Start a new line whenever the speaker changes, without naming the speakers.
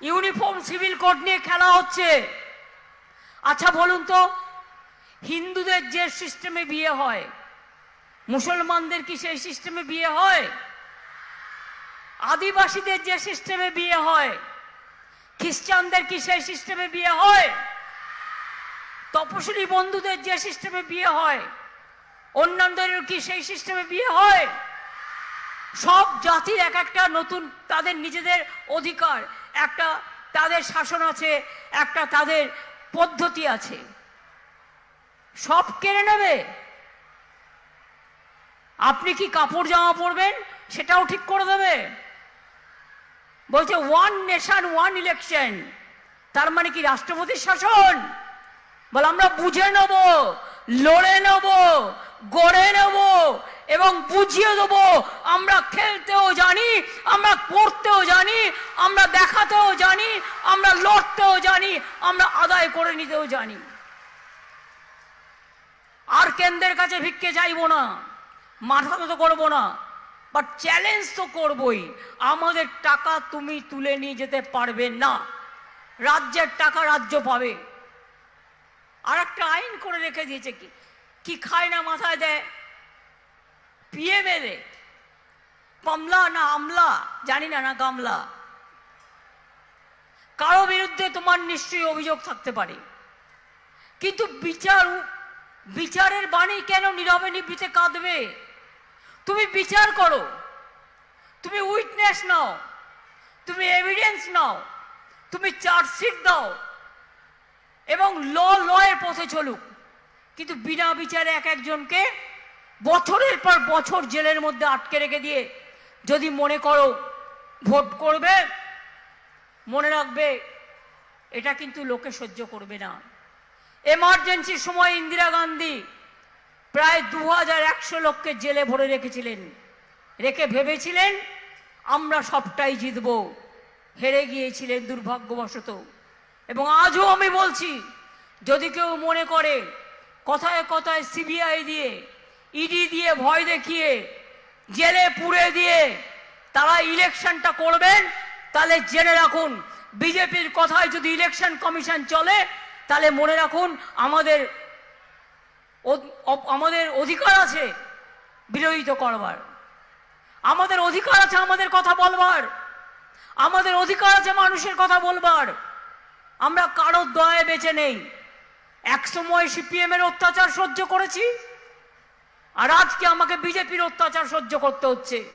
Uniform civil code নিয়ে খেলা হচ্ছে। আচ্ছা বলুন তো, হিন্দুদের যে সিস্টেমে বিয়ে হয়, মুসলমানদের কি সেই সিস্টেমে বিয়ে হয়? আদিবাসীদের যে সিস্টেমে বিয়ে হয়, খ্রিস্টানদের কি সেই সিস্টেমে বিয়ে হয়? তপশিলি বন্ধুদের যে সিস্টেমে বিয়ে হয় অন্যান্যদের কি সেই সিস্টেমে বিয়ে হয়? সব জাতির এক একটা নতুন তাদের নিজেদের অধিকার। একটা তাদের শাসন আছে, একটা তাদের পদ্ধতি আছে। সব কেড়ে নেবে। আপনি কি কাপড় জামা পরবেন? সেটাও ঠিক করে দেবে। বলছে ওয়ান নেশন ওয়ান ইলেকশন তার মানে কি রাষ্ট্রপতির শাসন? বলে, আমরা বুঝে নেব, লড়ে নেব, গড়ে নেব এবং বুঝিয়ে দেব, আমরা খেলতেও জানি, আমরা পড়তেও জানি, আমরা দেখাতেও জানি, আমরা লড়তেও জানি, আমরা আদায় করে নিতেও জানি। আর কেন্দ্রের কাছে ভিক্ষে চাইব না, মাথা তো করব না বাট চ্যালেঞ্জ তো করবই। আমাদের টাকা তুমি তুলে নিয়ে যেতে পারবে না, রাজ্যের টাকা রাজ্য পাবে। আর একটা আইন করে রেখে দিয়েছে কি কি খায় না মাথায় দেয়? পিয়ে মেলে কমলা না আমলা, জানি না না গামলা। কারও বিরুদ্ধে তোমার নিশ্চয়ই অভিযোগ থাকতে পারে। কিন্তু বিচার, বিচারের বাণী কেন নীরবে নিবৃতে কাঁদবে? তুমি বিচার করো। তুমি উইটনেস নাও। তুমি এভিডেন্স নাও। তুমি চার্জশিট দাও। এবং ল লয়ের পথে চলুক। কিন্তু বিনা বিচারে এক একজনকে বছরের পর বছর জেলের মধ্যে আটকে রেখে দিয়ে যদি মনে করো ভোট করবে, মনে রাখবে, এটা কিন্তু লোকে সহ্য করবে না। এমার্জেন্সির সময় ইন্দিরা গান্ধী প্রায় দু হাজার একশো লোককে জেলে ভরে রেখেছিলেন। রেখে ভেবেছিলেন, আমরা সবটাই জিতব। হেরে গিয়েছিলেন দুর্ভাগ্যবশত। এবং আজও আমি বলছি, যদি কেউ মনে করে কথায় কথায় সিবিআই দিয়ে ইডি দিয়ে ভয় দেখিয়ে, জেলে পুড়ে দিয়ে তারা ইলেকশনটা করবেন, তাহলে জেনে রাখুন, বিজেপির কথায় যদি ইলেকশন কমিশন চলে, তাহলে মনে রাখুন আমাদের আমাদের অধিকার আছে বিরোধিত করবার। আমাদের অধিকার আছে আমাদের কথা বলবার। আমাদের অধিকার আছে মানুষের কথা বলবার। আমরা কারোর দয়ে বেঁচে নেই। এক সময় সিপিএম এর অত্যাচার সহ্য করেছি। আর আজকে আমাকে বিজেপির অত্যাচার সহ্য করতে হচ্ছে।